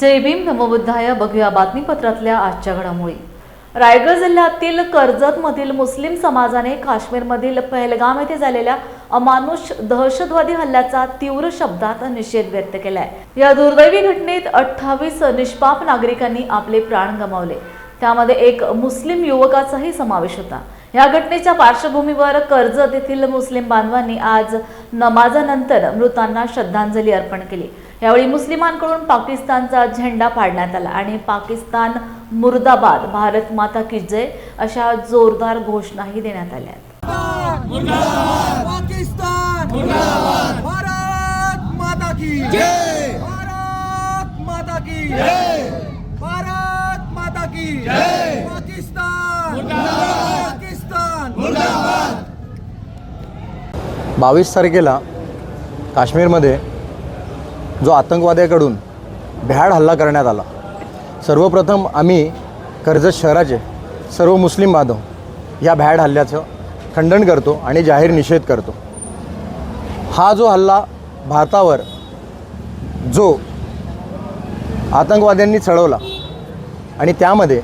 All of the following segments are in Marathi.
जय भीम नमोबुद्धाय बघूया बातमीपत्रातल्या आजच्या घडामोडी. रायगड जिल्ह्यातील कर्जतमधील मुस्लिम समाजाने काश्मीरमधील पहलगाम येथे झालेल्या अमानुष दहशतवादी हल्ल्याचा तीव्र शब्दात निषेध व्यक्त केलाय. या दुर्दैवी घटनेत अठ्ठावीस निष्पाप नागरिकांनी आपले प्राण गमावले. त्यामध्ये एक मुस्लिम युवकाचाही समावेश होता. या घटनेच्या पार्श्वभूमीवर कर्जत येथील मुस्लिम बांधवांनी आज नमाजानंतर मृतांना श्रद्धांजली अर्पण केली. यावेळी मुस्लिमांकडून पाकिस्तानचा झेंडा फाडण्यात आला आणि पाकिस्तान मुर्दाबाद भारत माता की जय अशा जोरदार घोषणाही देण्यात आल्या पाकिस्तान! भारत माता की जय! भारत माता की जय! भारत माता की जय! पाकिस्तान! पाकिस्तान! बावीस तारखेला काश्मीरमध्ये जो आतंकवाद्याकडून भ्याड हल्ला करण्यात आला. सर्वप्रथम आम्ही कर्जत शहराचे सर्व मुस्लिम बांधव या भ्याड हल्ल्याचं खंडन करतो आणि जाहीर निषेध करतो. हा जो हल्ला भारतावर जो आतंकवाद्यांनी चढवला आणि त्यामध्ये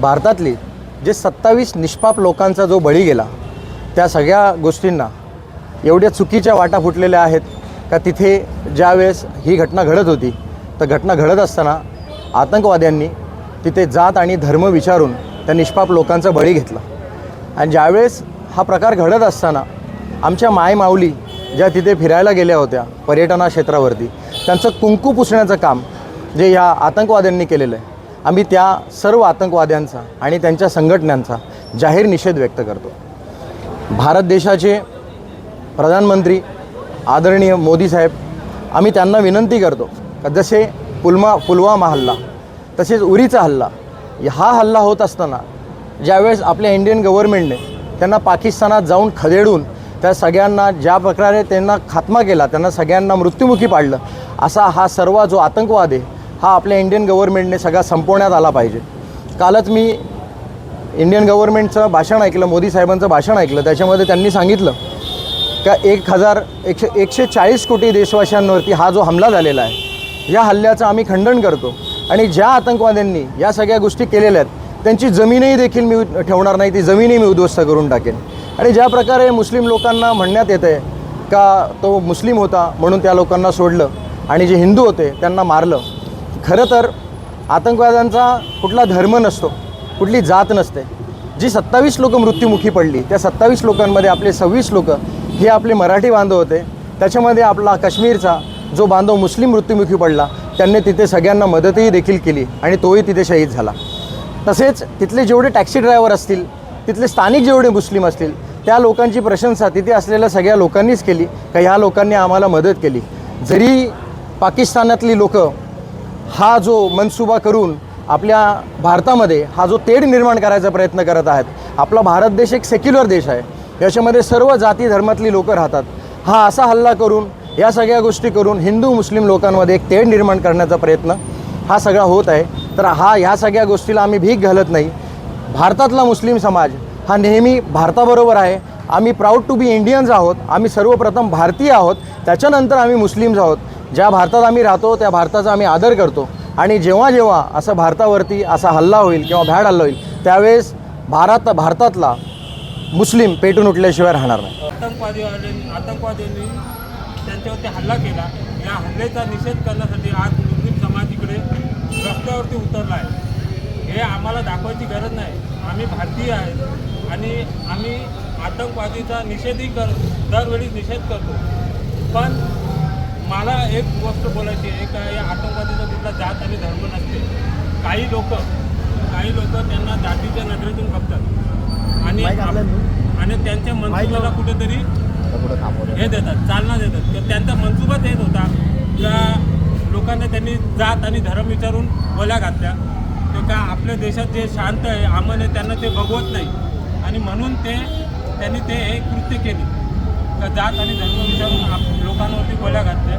भारतातली जे सत्तावीस निष्पाप लोकांचा जो बळी गेला त्या सगळ्या गोष्टींना एवढ्या चुकीच्या वाटा फुटलेल्या आहेत. का तिथे ज्यावेळेस ही घटना घडत होती तर घटना घडत असताना आतंकवाद्यांनी तिथे जात आणि धर्म विचारून त्या निष्पाप लोकांचा बळी घेतला. आणि ज्यावेळेस हा प्रकार घडत असताना आमच्या मायमाऊली ज्या तिथे फिरायला गेल्या होत्या पर्यटना क्षेत्रावरती त्यांचं कुंकू पुसण्याचं काम जे या आतंकवाद्यांनी केलेलं आहे आम्ही त्या सर्व आतंकवाद्यांचा आणि त्यांच्या संघटनांचा जाहीर निषेध व्यक्त करतो. भारत देशाचे प्रधानमंत्री आदरणीय मोदी साहेब आम्ही त्यांना विनंती करतो का जसे पुलमा पुलवामा हल्ला तसेच उरीचा हल्ला हा हल्ला होत असताना ज्यावेळेस आपल्या इंडियन गव्हर्नमेंटने त्यांना पाकिस्तानात जाऊन खदेडून त्या सगळ्यांना ज्या प्रकारे त्यांना खात्मा केला त्यांना सगळ्यांना मृत्युमुखी पाडलं असा हा सर्व जो आतंकवाद आहे हा आपल्या इंडियन गव्हर्नमेंटने सगळा संपवण्यात आला पाहिजे. कालच मी इंडियन गव्हर्नमेंटचं भाषण ऐकलं मोदी साहेबांचं भाषण ऐकलं त्याच्यामध्ये त्यांनी सांगितलं का एक हजार एकशे एकशे चाळीस कोटी देशवासियांवरती हा जो हमला झालेला आहे या हल्ल्याचं आम्ही खंडन करतो. आणि ज्या आतंकवाद्यांनी या सगळ्या गोष्टी केलेल्या आहेत त्यांची जमीनही देखील मी ठेवणार नाही ती जमीनही मी उद्ध्वस्त करून टाकेन. आणि ज्या प्रकारे मुस्लिम लोकांना म्हणण्यात येतं आहे का तो मुस्लिम होता म्हणून त्या लोकांना सोडलं आणि जे हिंदू होते त्यांना मारलं खरं तर आतंकवाद्यांचा कुठला धर्म नसतो कुठली जात नसते. जी सत्तावीस लोकं मृत्युमुखी पडली त्या सत्तावीस लोकांमध्ये आपले सव्वीस लोकं हे आपले मराठी बांधव होते. त्याच्यामध्ये आपला काश्मीरचा जो बांधव मुस्लिम मृत्युमुखी पडला त्यांनी तिथे सगळ्यांना मदतही देखील केली आणि तोही तिथे शहीद झाला. तसेच तिथले जेवढे टॅक्सी ड्रायव्हर असतील तिथले स्थानिक जेवढे मुस्लिम असतील त्या लोकांची प्रशंसा तिथे असलेल्या सगळ्या लोकांनीच केली का ह्या लोकांनी आम्हाला मदत केली. जरी पाकिस्तानातली लोकं हा जो मनसुबा करून आपल्या भारतामध्ये हा जो तेढ निर्माण करायचा प्रयत्न करत आहेत आपला भारत देश एक सेक्युलर देश आहे. याच्यामध्ये सर्व जाती धर्मातली लोकं राहतात. हा असा हल्ला करून या सगळ्या गोष्टी करून हिंदू मुस्लिम लोकांमध्ये एक तेढ निर्माण करण्याचा प्रयत्न हा सगळा होत आहे. तर हा ह्या सगळ्या गोष्टीला आम्ही भीक घालत नाही. भारतातला मुस्लिम समाज हा नेहमी भारताबरोबर आहे. आम्ही प्राऊड टू बी इंडियन्स आहोत. आम्ही सर्वप्रथम भारतीय आहोत. त्याच्यानंतर आम्ही मुस्लिम्स आहोत. ज्या भारतात आम्ही राहतो त्या भारताचा आम्ही आदर करतो. आणि जेव्हा जेव्हा असं भारतावरती असा हल्ला होईल किंवा भ्याड हल्ला होईल त्यावेळेस भारत भारतातला मुस्लिम पेटून उठल्याशिवाय राहणार नाही. आतंकवादी आतंकवाद्यांनी त्यांच्यावरती हल्ला केला. या हल्ल्याचा निषेध करण्यासाठी आज मुस्लिम समाज इकडे रस्त्यावरती उतरला आहे हे आम्हाला दाखवायची गरज नाही. आम्ही भारतीय आहे आणि आम्ही आतंकवादीचा निषेधही कर दरवेळी निषेध करतो. पण मला एक गोष्ट बोलायची आहे. का या आतंकवादीचा कुठला जात आणि धर्म नसते. काही लोक काही लोक त्यांना जातीच्या नजरेतून बघतात. आणि त्यांच्या मनसुब्याला कुठेतरी हे देतात चालना देतात. तर त्यांचा मनसुबाच हेच होता. का लोकांना त्यांनी जात आणि धर्म विचारून गोल्या घातल्या. तर का आपल्या देशात जे शांत आहे अमन आहे त्यांना ते बघवत नाही. आणि म्हणून ते त्यांनी ते हे कृत्य केले. का जात आणि धर्म विचारून आप लोकांवरती गोल्या घातल्या.